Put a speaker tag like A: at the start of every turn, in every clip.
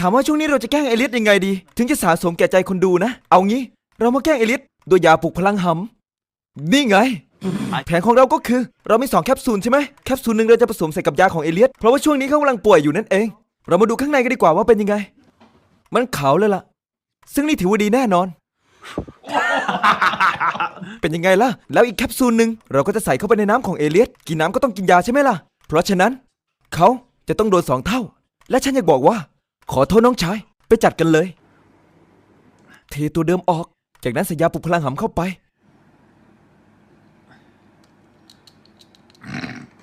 A: ถามว่าช่วงนี้เราจะแกล้งเอลิสยังไงดี ถึงจะสะสมแก่ใจคนดูนะ เอางี้ เรามาแกล้งเอลิสโดยยาปลุกพลังหำนี่ไง แผนของเราก็คือ เรามีสองแคปซูลใช่ไหมแคปซูลหนึ่งเราจะผสมใส่กับยาของเอลิสเพราะว่าช่วงนี้เขากำลังป่วยอยู่นั่นเอง เรามาดูข้างในกันดีกว่าว่าเป็นยังไง มันขาวเลยล่ะ ซึ่งนี่ถือว่าดีแน่นอน เป็นยังไงล่ะ แล้วอีกแคปซูลหนึ่งเราก็จะใส่เข้าไปในน้ำของเอเลียสกินน้ำก็ต้องกินยาใช่ไหมล่ะ เพราะฉะนั้นเขาจะต้องโดนสองเท่า และฉันอยากบอกว่า ขอโทษน้องชาย ไปจัดกันเลย เทตัวเดิมออก จากนั้นใส่ยาปลุกพลังหำเข้าไป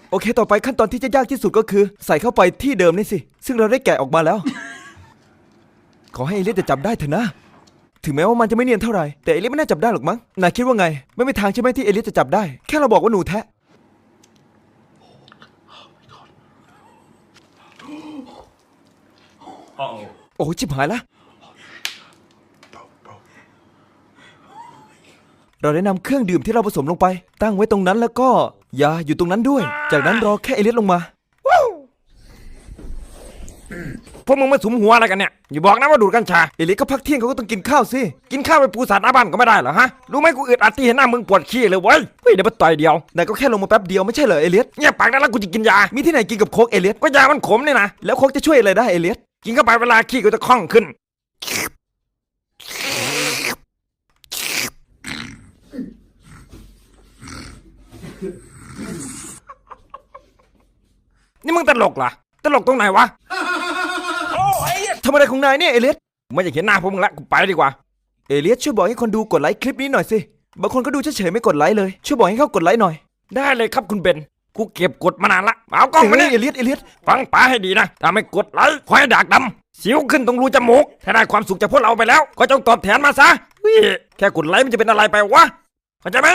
A: โอเค ต่อไปขั้นตอนที่จะยากที่สุดก็คือ ใส่เข้าไปที่เดิมนี่สิ ซึ่งเราได้แกะออกมาแล้ว ขอให้เอลียสจะจับได้เถอะนะ ถึงแม้ว่ามันจะไม่เนียนเท่าไหร่แต่เอลียสไม่น่าจับได้หรอกมั้งนายคิดว่าไง ไม่มีทางใช่ไหมที่เอลียสจะจับได้ แค่เราบอกว่าหนูแทะ โอ้ชิบหายละ เราได้นำเครื่องดื่มที่เราผสมลงไป ตั้งไว้ตรงนั้นแล้วก็ยาอยู่ตรงนั้นด้วย จากนั้นรอแค่เอเลียสลงมา
B: พวกมึงมาสุมหัวอะไรกันเนี่ย อย่าบอกนะว่าดูดกัญชา
A: เอเลียสก็พักเที่ยงเขาก็ต้องกินข้าวสิ
B: กินข้าวไปปูสัตว์หน้าบ้านก็ไม่ได้เหรอฮะ รู้ไหมกูอึดอัดที่เห็นหน้ามึงปวดขี้เลยเว้ยเฮ้ยเดี๋ยวมาต่อยเดียวนา
A: ยก็แค่ลงมาแป๊บเดียวไม่ใช่เหรอเอเลียส
B: เงียบปากได้แล้วกูจะกินยา
A: มีที่ไหนกินกับโคกเอเลียส
B: ก็ยามันขมเนี่ยนะ
A: แล้วโคกจะช่วยอะไรได้เอเลียส
B: กินเข้าไปเวลาขี้กูจะคล่องขึ้น นี่มึงตลกเหรอ ตลกตรงไหนวะ
A: ทำอะไรของนายเนี่ยเอเลียส
B: ไม่อยากเห็นหน้าพวกมึงละกูไปดีกว่า
A: เอเลียสช่วยบอกให้คนดูกดไลค์คลิปนี้หน่อยสิ บางคนก็ดูเฉยๆไม่กดไลค์เลย ช่วยบอกให้เขากดไลค์หน่อย
B: ได้เลยครับคุณเบน กูเก็บกดมานานละเอากล้อง
A: ถึง
B: มา
A: นี้
B: นี่
A: เอเลียสเอเลียส
B: ฟังป๋าให้ดีนะถ้าไม่กดไลค์คอยดากดำสิวขึ้นตรงรูจมูกถ้าได้ความสุขจากพวกเราไปแล้ว ก็จงตอบแทนมาซะเฮ้ยแค่กดไลค์มันจะเป็นอะไรไปวะเข้าใจไหม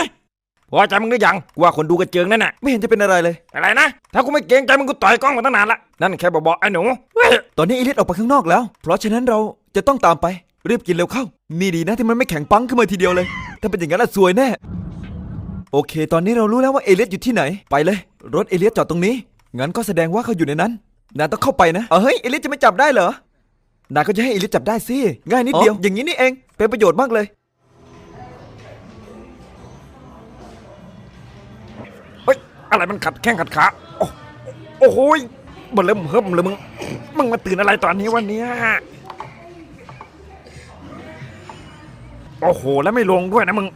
B: พอใจมึงหรือยังกูว่าคนดูกระเจิงนั่นน่ะ
A: ไม่เห็นจะเป็นอะไรเลย
B: อะไรนะ ถ้ากูไม่เกรงใจมึงกูต่อยกล้องมาตั้งนานละนั่นแค่บอกๆไอ้หนูเฮ้ย
A: ตอนนี้เอเลียสออกไปข้างนอกแล้ว เพราะฉะนั้นเราจะต้องตามไปรีบกินเร็วเข้า นี่ดีนะที่มันไม่แข็งปังขึ้นมาทีเดียวเลย ถ้าเป็นอย่างนั้นอะซวยแน่ โอเค ตอนนี้เรารู้แล้วว่าเอเลียสอยู่ที่ไหน ไปเลย รถเอเลียสจอดตรงนี้ งั้นก็แสดงว่าเขาอยู่ในนั้น นายต้องเข้าไปนะเออเฮ้ยเอเลียสจะไม่จับได้เหรอ นายก็จะให้เอเลียสจับได้สิ ง่ายนิดเดียว อย่างนี้นี่เอง เป็นประโยชน์มากเลย
B: เฮ้ย อะไรมันขัดแข้งขัดขา โอ้โอ้โหยบ่เริ่มเฮิมเลยมึง มึงมาตื่นอะไรตอนนี้วันนี้โอ้โห แล้วไม่ลงด้วยนะมึง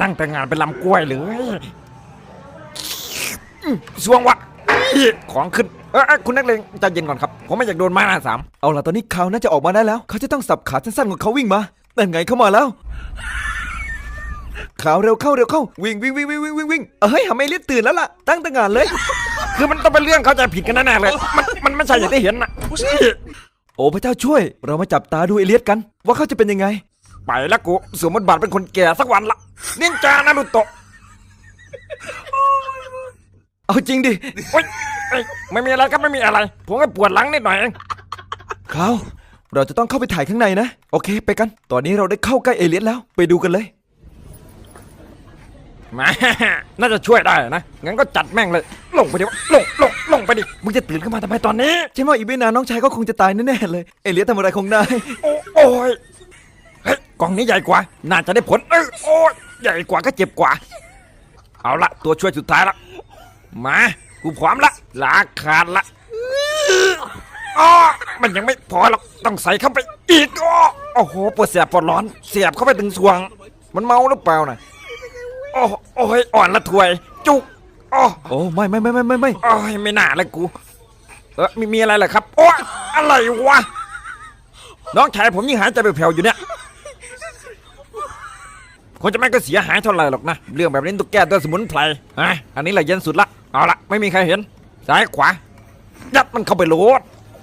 B: ตั้งแต่งานเป็นลำกล้วยเลยอืม สวงวะอี้ของขึ้นเออเอ้ยคุณนักเลงใจเย็นก่อนครับ ผมไม่อยากโดนไม้หน้าสาม
A: เอาล่ะตอนนี้เขาน่าจะออกมาได้แล้ว เขาจะต้องสับขาสั้นๆของเขาวิ่งมานั่นไงเข้ามาแล้วขาวเร็วเข้าเร็วเข้าวิ่งวิ่งวิ่งวิ่งวิ่งวิ่งวิ่งเอ้ยทำไมเลียสตื่นแล้วล่ะ ตั้งแต่งานเลย
B: คือมันต้องเป็นเรื่องเข้าใจผิดกันแน่ๆเลย มันมันไม่ใช่อย่างที่เห็นนะอี้
A: โอ้พระเจ้าช่วย เรามาจับตาดูเอเลียสกัน ว่าเขาจะเป็นยังไง
B: ไปแล้วกูสวมบทบาทเป็นคนแก่สักวันละนินจานารุโตะ
A: เอาจริงดิ
B: โอ๊ยเอ้ยไม่มีอะไรครับไม่มีอะไร ผมก็ปวดหลังนิดหน่อยเอง
A: เขาเราจะต้องเข้าไปถ่ายข้างในนะ โอเค ไปกัน ตอนนี้เราได้เข้าใกล้เอเลียสแล้ว ไปดูกันเลย
B: แหมา น่าจะช่วยได้นะ งั้นก็จัดแม่งเลย ลงไปดิวะลงลงลงไปดิ มึงจะตื่นขึ้นมาทำไมตอนนี้
A: ใช่ไหมอีกไม่นานน้องชายก็คงจะตายแน่ๆเลย เอเลียสทำอะไรของนาย
B: โอ้โอ้ยเฮ้ยกล่องนี้ใหญ่กว่า น่าจะได้ผล เออโอ้ยใหญ่กว่าก็เจ็บกว่า เอาละตัวช่วยสุดท้ายละ มา กูพร้อมละ ลาขาดละอ้อมันยังไม่พอหรอก ต้องใส่เข้าไปอีกอ้อโอ้โหปวดแสบปวดร้อน เสียบเข้าไปถึงสวง มันเมาหรือเปล่านะโอ้โอ้ยอ่อนละถวย จุกอ้อ
A: โอ้ไม่ไม่ไม่ไม่ไม่ไม่
B: โอ้ยไม่น่าเลยกู เออมีมีอะไรเหรอครับโอ้ยอะไรวะ น้องชายผมยังหายใจแผ่วๆอยู่เนี่ยคนจะไม่ก็เสียหายเท่าไหร่หรอกนะ เรื่องแบบนี้ต้องแก้ด้วยสมุนไพรอะอันนี้แหละเย็นสุดละ เอาละไม่มีใครเห็น ซ้ายขวา ยัดมันเข้าไปโหลด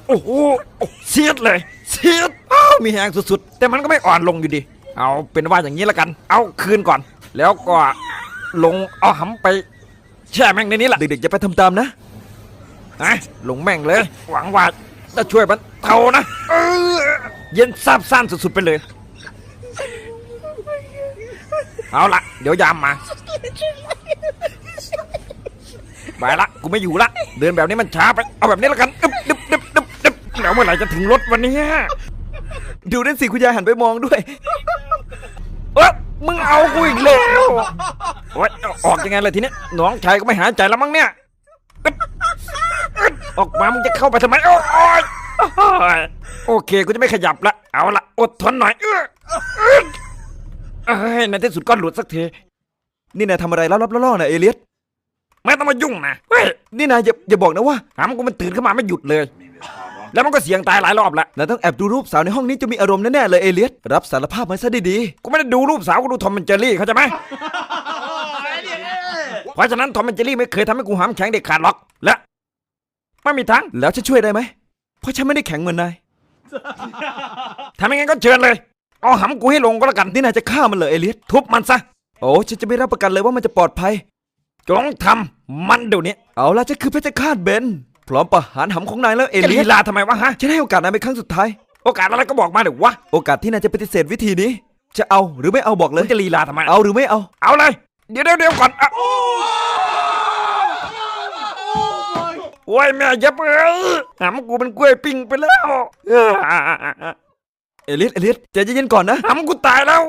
B: โอ้โหโอ้เสียดเลย เสียดอ้าวมีแหงสุดๆ แต่มันก็ไม่อ่อนลงอยู่ดี เอาเป็นว่าอย่างนี้ละกัน เอาคืนก่อน แล้วก็ลงเอาหำไป แช่แม่งในนี้แหละ
A: เด็กๆอย่าไปทำตามนะ
B: นะลงแม่งเลย หวังว่าจะช่วยมันเท่านะเออเย็นซาบซ่านสุดๆไปเลย เอาละเดี๋ยวยามมา ไปละกูไม่อยู่ละ เดินแบบนี้มันช้าไป เอาแบบนี้ละกันดึบดึบดึบดึบดึบเดี๋ยวแล้วเมื่อไหร่จะถึงรถวันนี้
A: ดูนั่นสิคุณยายหันไปมองด้วย
B: เออมึงเอากูอีกแล้วโอ๊ยออกยังไงเลยทีเนี้ยน้องชายก็ไม่หายใจแล้วมั้งเนี่ยอึ๊ดอึ๊ดออกมามึงจะเข้าไปทำไมโอ๊ยโอ๊ยโอเคกูจะไม่ขยับละเอาละอดทนหน่อยเอออึ๊ดเอ้ยในที่สุดก็หลุดสักที
A: นี่นายทำอะไรลับๆล่อๆนะเอเลียส
B: ไม่ต้องมายุ่งนะเฮ้ย
A: นี่นายอย่าอย่าบอกนะว่า
B: หามกูมันตื่นขึ้นมาไม่หยุดเลย แล้วมันก็เสียงตายหลายรอบละ
A: นายต้องแอบดูรูปสาวในห้องนี้จะมีอารมณ์แน่ๆเลยเอเลียสรับสารภาพมาซะดี
B: กูไม่ได้ดูรูปสาวกูดูทอมแอนเจอรี่เข้าใจไหมเพราะฉะนั้นทอมแอนเจอรี่ไม่เคยทำให้กูหามแข็งเด็ดขาดหรอกและไม่มีทาง
A: ๆ แล้วจะช่วยได้ไหมเพราะฉันไม่ได้แข็งเหมือนนาย
B: ทำยังไงก็เชิญเลยเอาหำกูให้ลงก็แล้วกัน
A: นี่นายจะฆ่ามันเหรอเอเลียส
B: ทุบมันซะ
A: โอ้ฉันจะไม่รับประกันเลยว่ามันจะปลอดภัย
B: จงทำมันเดี๋ยวนี้
A: เอาละฉันคือเพชรฆาตเบน พร้อมประหารหำของนายแล้วเอ
B: จะ
A: เลี
B: ลี
A: ยส
B: ลาทำไมวะฮะ
A: ฉันให้โอกาสนายเป็นครั้งสุดท้าย
B: โอกาสอะไรก็บอกมาเดี๋ยววะ
A: โอกาสที่นายจะปฏิเสธวิธีนี้ จะเอาหรือไม่เอาบอกเล
B: มึ
A: ย
B: งจะลีลาทำไม
A: เอาหรือไม่เอา
B: เอาเลย เดี๋ยวเดี๋ยวเดี๋ยวก่อนอะโอ้ยแม่เยับเอ้ยหำกูเป็นกล้วยปิ้งไปแล้วเออ
A: เอเลียสเอเลียสใจเย็นๆก่อนนะ
B: หำกูตายแล้ว